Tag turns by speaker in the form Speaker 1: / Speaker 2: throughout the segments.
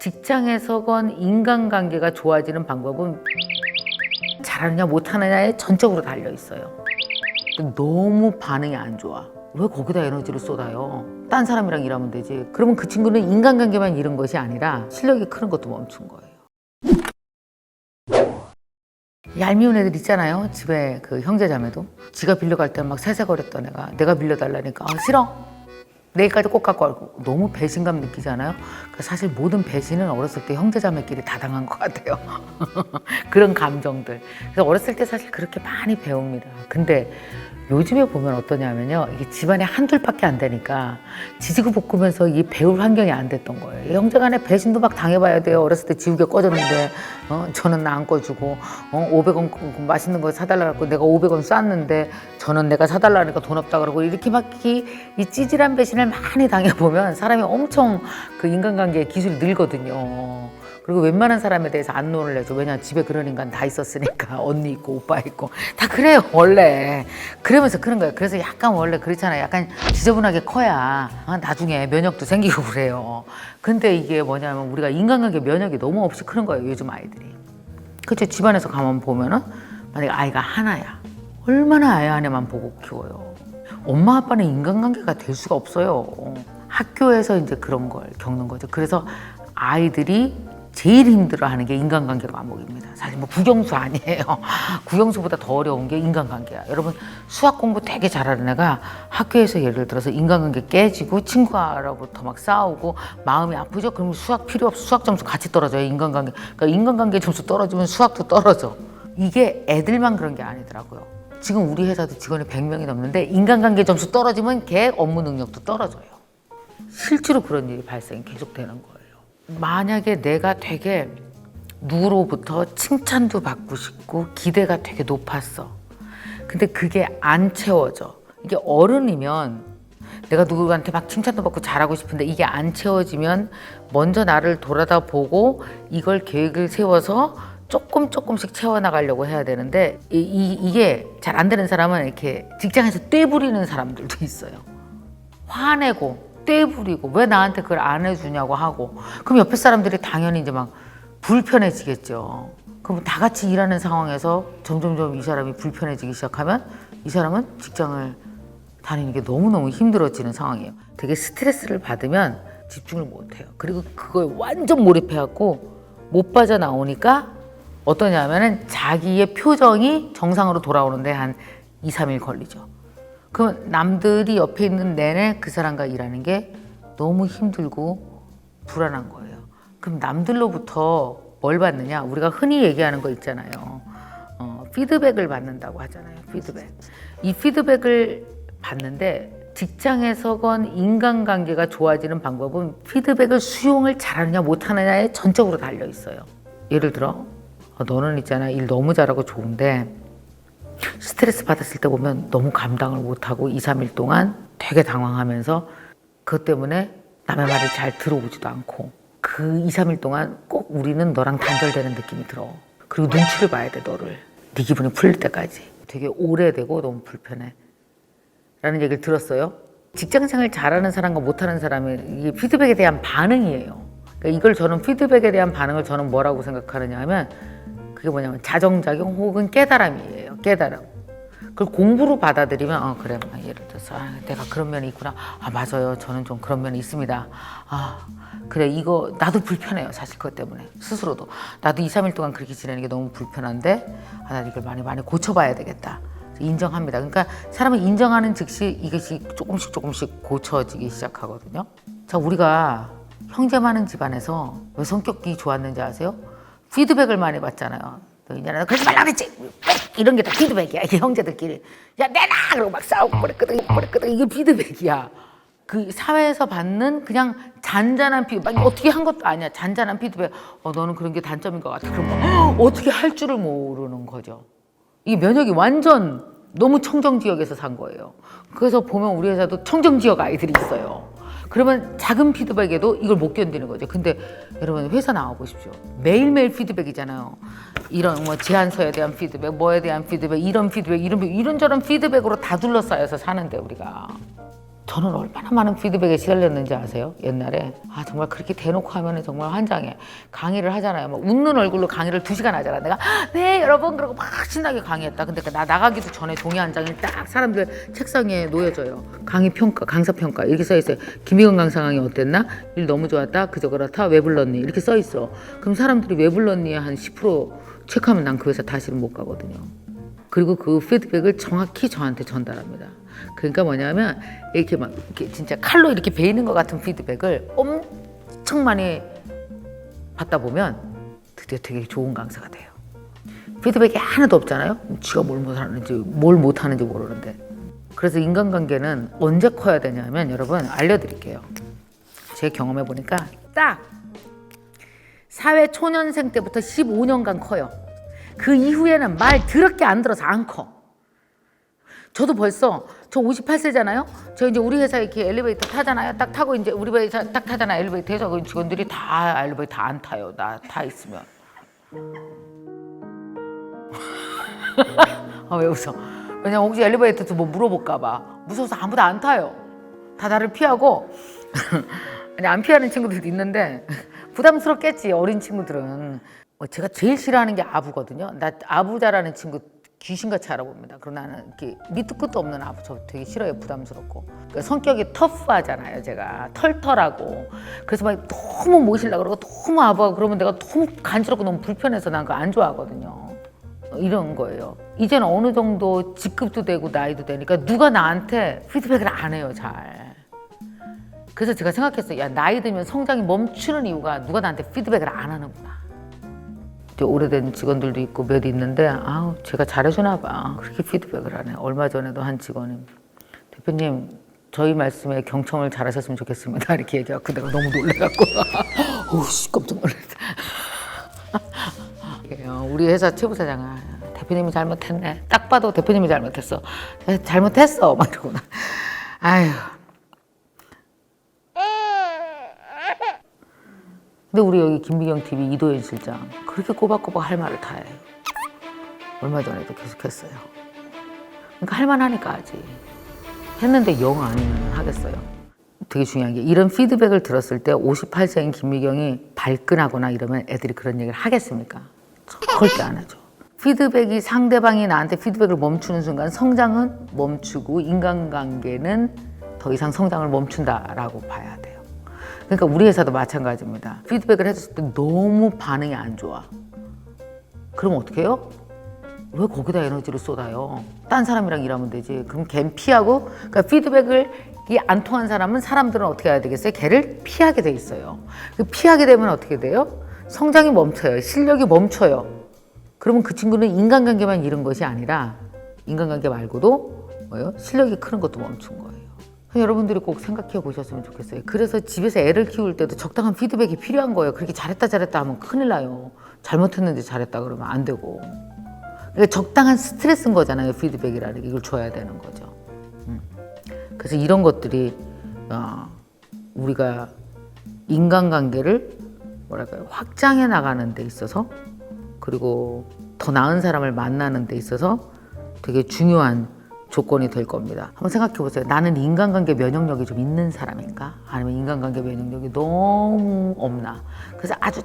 Speaker 1: 직장에서건 인간관계가 좋아지는 방법은 잘하느냐 못하느냐에 전적으로 달려 있어요. 너무 반응이 안 좋아. 왜 거기다 에너지를 쏟아요? 딴 사람이랑 일하면 되지. 그러면 그 친구는 인간관계만 잃은 것이 아니라 실력이 크는 것도 멈춘 거예요. 얄미운 애들 있잖아요. 집에 그 형제 자매도. 지가 빌려갈 때 막 세세거렸던 애가 내가 빌려달라니까 아, 싫어. 내일까지 꼭 갖고 와고 너무 배신감 느끼잖아요. 그 사실 모든 배신은 어렸을 때 형제자매끼리 다 당한 것 같아요. 그런 감정들. 그래서 어렸을 때 사실 그렇게 많이 배웁니다. 근데 요즘에 보면 어떠냐면요. 이게 집안에 한둘밖에 안 되니까 지지고 볶으면서 이 배울 환경이 안 됐던 거예요. 형제 간에 배신도 막 당해봐야 돼요. 어렸을 때 지우개 꺼졌는데, 어, 저는 나 안 꺼주고, 어, 500원 맛있는 거 사달라고 내가 500원 쐈는데, 저는 내가 사달라니까 돈 없다 그러고, 이렇게 막 이, 이 찌질한 배신을 많이 당해보면 사람이 엄청 그 인간관계에 기술이 늘거든요. 그리고 웬만한 사람에 대해서 안 논을 내죠. 왜냐 집에 그런 인간 다 있었으니까 언니 있고 오빠 있고 다 그래요 원래. 그러면서 그런 거예요. 그래서 약간 원래 그렇잖아요. 약간 지저분하게 커야 아, 나중에 면역도 생기고 그래요. 근데 이게 뭐냐면 우리가 인간관계 면역이 너무 없이 크는 거예요. 요즘 아이들이. 그쵸 집안에서 가만 보면은 만약에 아이가 하나야. 얼마나 아이 안에만 보고 키워요. 엄마 아빠는 인간관계가 될 수가 없어요. 학교에서 이제 그런 걸 겪는 거죠. 그래서 아이들이 제일 힘들어하는 게 인간관계 과목입니다. 사실 뭐 국영수 아니에요. 국영수보다 더 어려운 게 인간관계야. 여러분 수학 공부 되게 잘하는 애가 학교에서 예를 들어서 인간관계 깨지고 친구하고부터 막 싸우고 마음이 아프죠. 그러면 수학 필요 없어. 수학 점수 같이 떨어져요. 인간관계. 그러니까 인간관계 점수 떨어지면 수학도 떨어져. 이게 애들만 그런 게 아니더라고요. 지금 우리 회사도 직원이 100명이 넘는데 인간관계 점수 떨어지면 걔 업무 능력도 떨어져요. 실제로 그런 일이 발생이 계속 되는 거예요. 만약에 내가 되게 누구로부터 칭찬도 받고 싶고 기대가 되게 높았어. 근데 그게 안 채워져. 이게 어른이면 내가 누구한테 막 칭찬도 받고 잘하고 싶은데 이게 안 채워지면 먼저 나를 돌아다 보고 이걸 계획을 세워서 조금 조금씩 채워나가려고 해야 되는데 이, 게잘 안 되는 사람은 이렇게 직장에서 떼부리는 사람들도 있어요. 화내고 떼 부리고 왜 나한테 그걸 안 해주냐고 하고 그럼 옆에 사람들이 당연히 이제 막 불편해지겠죠. 그럼 다 같이 일하는 상황에서 점점점 이 사람이 불편해지기 시작하면 이 사람은 직장을 다니는 게 너무너무 힘들어지는 상황이에요. 되게 스트레스를 받으면 집중을 못 해요. 그리고 그거에 완전 몰입해갖고 못 빠져나오니까 어떠냐면은 자기의 표정이 정상으로 돌아오는데 한 2, 3일 걸리죠. 그럼 남들이 옆에 있는 내내 그 사람과 일하는 게 너무 힘들고 불안한 거예요. 그럼 남들로부터 뭘 받느냐? 우리가 흔히 얘기하는 거 있잖아요. 어, 피드백을 받는다고 하잖아요. 피드백. 이 피드백을 받는데 직장에서건 인간관계가 좋아지는 방법은 피드백을 수용을 잘하느냐 못하느냐에 전적으로 달려 있어요. 예를 들어, 어, 너는 있잖아 일 너무 잘하고 좋은데 스트레스 받았을 때 보면 너무 감당을 못하고 2, 3일 동안 되게 당황하면서 그것 때문에 남의 말을 잘 들어오지도 않고 그 2, 3일 동안 꼭 우리는 너랑 단절되는 느낌이 들어. 그리고 눈치를 봐야 돼, 너를. 네 기분이 풀릴 때까지. 되게 오래되고 너무 불편해. 라는 얘기를 들었어요. 직장 생활 잘하는 사람과 못하는 사람의 이게 피드백에 대한 반응이에요. 그러니까 이걸 저는 피드백에 대한 반응을 저는 뭐라고 생각하느냐 하면 그게 뭐냐면 자정작용 혹은 깨달음이에요. 깨달음. 그걸 공부로 받아들이면 어 그래 막 예를 들어서 아, 내가 그런 면이 있구나. 아 맞아요. 저는 좀 그런 면이 있습니다. 아 그래 이거 나도 불편해요. 사실 그것 때문에 스스로도 나도 2, 3일 동안 그렇게 지내는 게 너무 불편한데 아, 나 이걸 많이 많이 고쳐봐야 되겠다. 인정합니다. 그러니까 사람은 인정하는 즉시 이것이 조금씩 조금씩 고쳐지기 시작하거든요. 자 우리가 형제 많은 집안에서 왜 성격이 좋았는지 아세요? 피드백을 많이 받잖아요. 너 이년아 그러지 말라 그랬지. 이런 게 다 피드백이야. 형제들끼리. 야 내놔! 그러고 막 싸우고 그랬거든 그랬거든. 이게 피드백이야. 그 사회에서 받는 그냥 잔잔한 피드백 어떻게 한 것도 아니야. 잔잔한 피드백. 어 너는 그런 게 단점인 것 같아. 그럼 뭐, 어떻게 할 줄을 모르는 거죠. 이 면역이 완전 너무 청정 지역에서 산 거예요. 그래서 보면 우리 회사도 청정 지역 아이들이 있어요 그러면 작은 피드백에도 이걸 못 견디는 거죠. 근데 여러분 회사 나와 보십시오. 매일매일 피드백이잖아요. 이런 뭐 제안서에 대한 피드백, 뭐에 대한 피드백, 이런 피드백, 이런 이런저런 피드백으로 다 둘러싸여서 사는데 우리가 저는 얼마나 많은 피드백에 시달렸는지 아세요? 옛날에? 아 정말 그렇게 대놓고 하면은 정말 환장해. 강의를 하잖아요. 막 웃는 얼굴로 강의를 두 시간 하잖아. 내가 네 여러분. 그러고 막 신나게 강의했다. 근데 그나 나가기도 전에 종이 한 장이 딱 사람들 책상에 놓여져요. 강의 평가 강사 평가. 이렇게 써 있어요 김희건 강사 강의 어땠나? 일 너무 좋았다. 그저 그렇다. 왜 불렀니? 이렇게 써 있어. 그럼 사람들이 왜 불렀니? 한10% 체크하면 난 그 회사 다시는 못 가거든요. 그리고 그 피드백을 정확히 저한테 전달합니다. 그러니까 뭐냐면 이렇게 막 이렇게 진짜 칼로 이렇게 베이는 것 같은 피드백을 엄청 많이 받다 보면 드디어 되게 좋은 강사가 돼요. 피드백이 하나도 없잖아요. 쥐가 뭘 못하는지 뭘 못하는지 모르는데. 그래서 인간관계는 언제 커야 되냐면 여러분 알려드릴게요. 제 경험해 보니까 딱 사회 초년생 때부터 15년간 커요. 그 이후에는 말 더럽게 안 들어서 안 커. 저도 벌써 저 58세잖아요. 저 이제 우리 회사 이렇게 엘리베이터 타잖아요. 딱 타고 이제 우리 회사 딱 타잖아요. 엘리베이터에서 그 직원들이 다 엘리베이터 안 타요. 나 타 있으면. 아 왜 웃어? 왜냐면 혹시 엘리베이터에서 뭐 물어볼까 봐 무서워서 아무도 안 타요. 다 나를 피하고 아니 안 피하는 친구들도 있는데 부담스럽겠지 어린 친구들은 어, 제가 제일 싫어하는 게 아부거든요. 나 아부자라는 친구 귀신같이 알아봅니다. 그러나 이렇게 밑도 끝도 없는 아부 저 되게 싫어요. 부담스럽고 그러니까 성격이 터프하잖아요. 제가 털털하고 그래서 막 너무 모실라 그러고 너무 아부하고 그러면 내가 너무 간지럽고 너무 불편해서 난 그거 안 좋아하거든요. 이런 거예요. 이제는 어느 정도 직급도 되고 나이도 되니까 누가 나한테 피드백을 안 해요, 잘. 그래서 제가 생각했어요. 야, 나이 들면 성장이 멈추는 이유가 누가 나한테 피드백을 안 하는구나. 오래된 직원들도 있고 몇 있는데, 아우, 제가 잘해주나 봐. 그렇게 피드백을 하네. 얼마 전에도 한 직원이, 대표님, 저희 말씀에 경청을 잘하셨으면 좋겠습니다. 이렇게 얘기하고 내가 너무 놀래갖고. 오씨, 깜짝 놀랐다. 어, 우리 회사 최부사장아 대표님이 잘못했네 딱 봐도 대표님이 잘못했어 에, 잘못했어 막 이러고 나 아휴 근데 우리 여기 김미경 TV 이도현 실장 그렇게 꼬박꼬박 할 말을 다 해요 얼마 전에도 계속했어요 그러니까 할만하니까 하지 했는데 영 아니면 하겠어요 되게 중요한 게 이런 피드백을 들었을 때 58세인 김미경이 발끈하거나 이러면 애들이 그런 얘기를 하겠습니까? 절대 안 하죠. 피드백이 상대방이 나한테 피드백을 멈추는 순간 성장은 멈추고 인간관계는 더 이상 성장을 멈춘다라고 봐야 돼요. 그러니까 우리 회사도 마찬가지입니다. 피드백을 해줬을 때 너무 반응이 안 좋아. 그럼 어떻게 해요? 왜 거기다 에너지를 쏟아요? 딴 사람이랑 일하면 되지. 그럼 걔 피하고, 그러니까 피드백을 이안 통한 사람은 사람들은 어떻게 해야 되겠어요? 걔를 피하게 돼 있어요. 그 피하게 되면 어떻게 돼요? 성장이 멈춰요. 실력이 멈춰요. 그러면 그 친구는 인간관계만 잃은 것이 아니라 인간관계 말고도 뭐예요? 실력이 크는 것도 멈춘 거예요. 여러분들이 꼭 생각해 보셨으면 좋겠어요. 그래서 집에서 애를 키울 때도 적당한 피드백이 필요한 거예요. 그렇게 잘했다 잘했다 하면 큰일 나요. 잘못했는데 잘했다 그러면 안 되고. 그러니까 적당한 스트레스인 거잖아요. 피드백이라는 게 이걸 줘야 되는 거죠. 음. 그래서 이런 것들이 어, 우리가 인간관계를 뭐랄까요 확장해 나가는 데 있어서 그리고 더 나은 사람을 만나는 데 있어서 되게 중요한 조건이 될 겁니다. 한번 생각해 보세요. 나는 인간관계 면역력이 좀 있는 사람인가? 아니면 인간관계 면역력이 너무 없나? 그래서 아주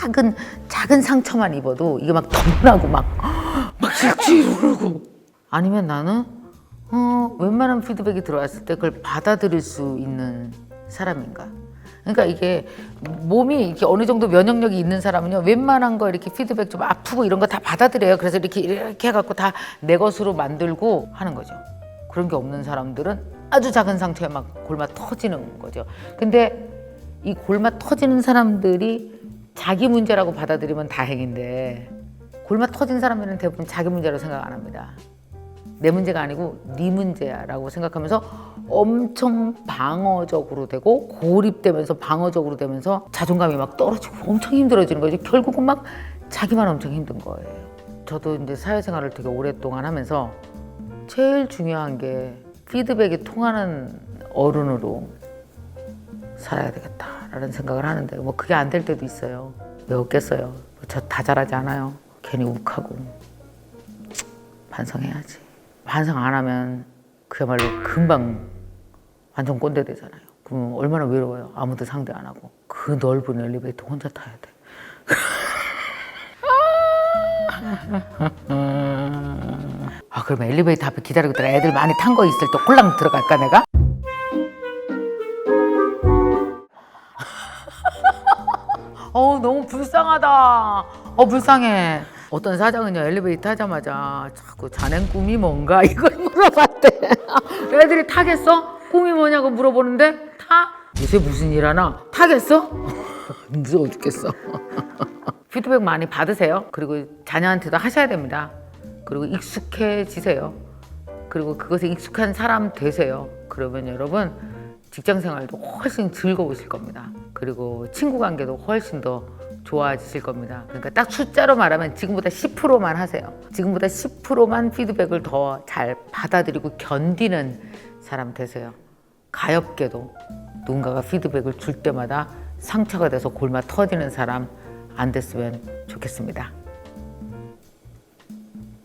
Speaker 1: 작은 작은 상처만 입어도 이게 막 덤나고 막막 실지 오르고 아니면 나는 어, 웬만한 피드백이 들어왔을 때 그걸 받아들일 수 있는 사람인가? 그러니까 이게 몸이 이렇게 어느 정도 면역력이 있는 사람은요 웬만한 거 이렇게 피드백 좀 아프고 이런 거 다 받아들여요. 그래서 이렇게 이렇게 해갖고 다 내 것으로 만들고 하는 거죠. 그런 게 없는 사람들은 아주 작은 상처에 막 골마 터지는 거죠. 근데 이 골마 터지는 사람들이 자기 문제라고 받아들이면 다행인데 골마 터진 사람들은 대부분 자기 문제라고 생각 안 합니다 내 문제가 아니고 네 문제야라고 생각하면서 엄청 방어적으로 되고 고립되면서 방어적으로 되면서 자존감이 막 떨어지고 엄청 힘들어지는 거죠. 결국은 막 자기만 엄청 힘든 거예요. 저도 이제 사회생활을 되게 오랫동안 하면서 제일 중요한 게 피드백이 통하는 어른으로 살아야 되겠다라는 생각을 하는데 뭐 그게 안 될 때도 있어요. 왜 없겠어요? 저 다 잘하지 않아요. 괜히 욱하고 반성해야지. 반성 안 하면 그야말로 금방 완전 꼰대 되잖아요. 그럼 얼마나 외로워요. 아무도 상대 안 하고 그 넓은 엘리베이터 혼자 타야 돼. 아 그러면 엘리베이터 앞에 기다리고 있다가 애들 많이 탄 거 있을 때 홀랑 들어갈까 내가? 어우 너무 불쌍하다. 어 불쌍해. 어떤 사장은요 엘리베이터 타자마자 자꾸 자넨 꿈이 뭔가 이걸 물어봤대. 애들이 타겠어? 꿈이 뭐냐고 물어보는데 타? 요새 무슨 일 하나? 타겠어? 무서워 죽겠어. 피드백 많이 받으세요. 그리고 자녀한테도 하셔야 됩니다. 그리고 익숙해지세요. 그리고 그것에 익숙한 사람 되세요. 그러면 여러분 직장 생활도 훨씬 즐거우실 겁니다. 그리고 친구 관계도 훨씬 더 좋아지실 겁니다. 그러니까 딱 숫자로 말하면 지금보다 10%만 하세요. 지금보다 10%만 피드백을 더 잘 받아들이고 견디는 사람 되세요. 가엽게도 누군가가 피드백을 줄 때마다 상처가 돼서 골마 터지는 사람 안 됐으면 좋겠습니다.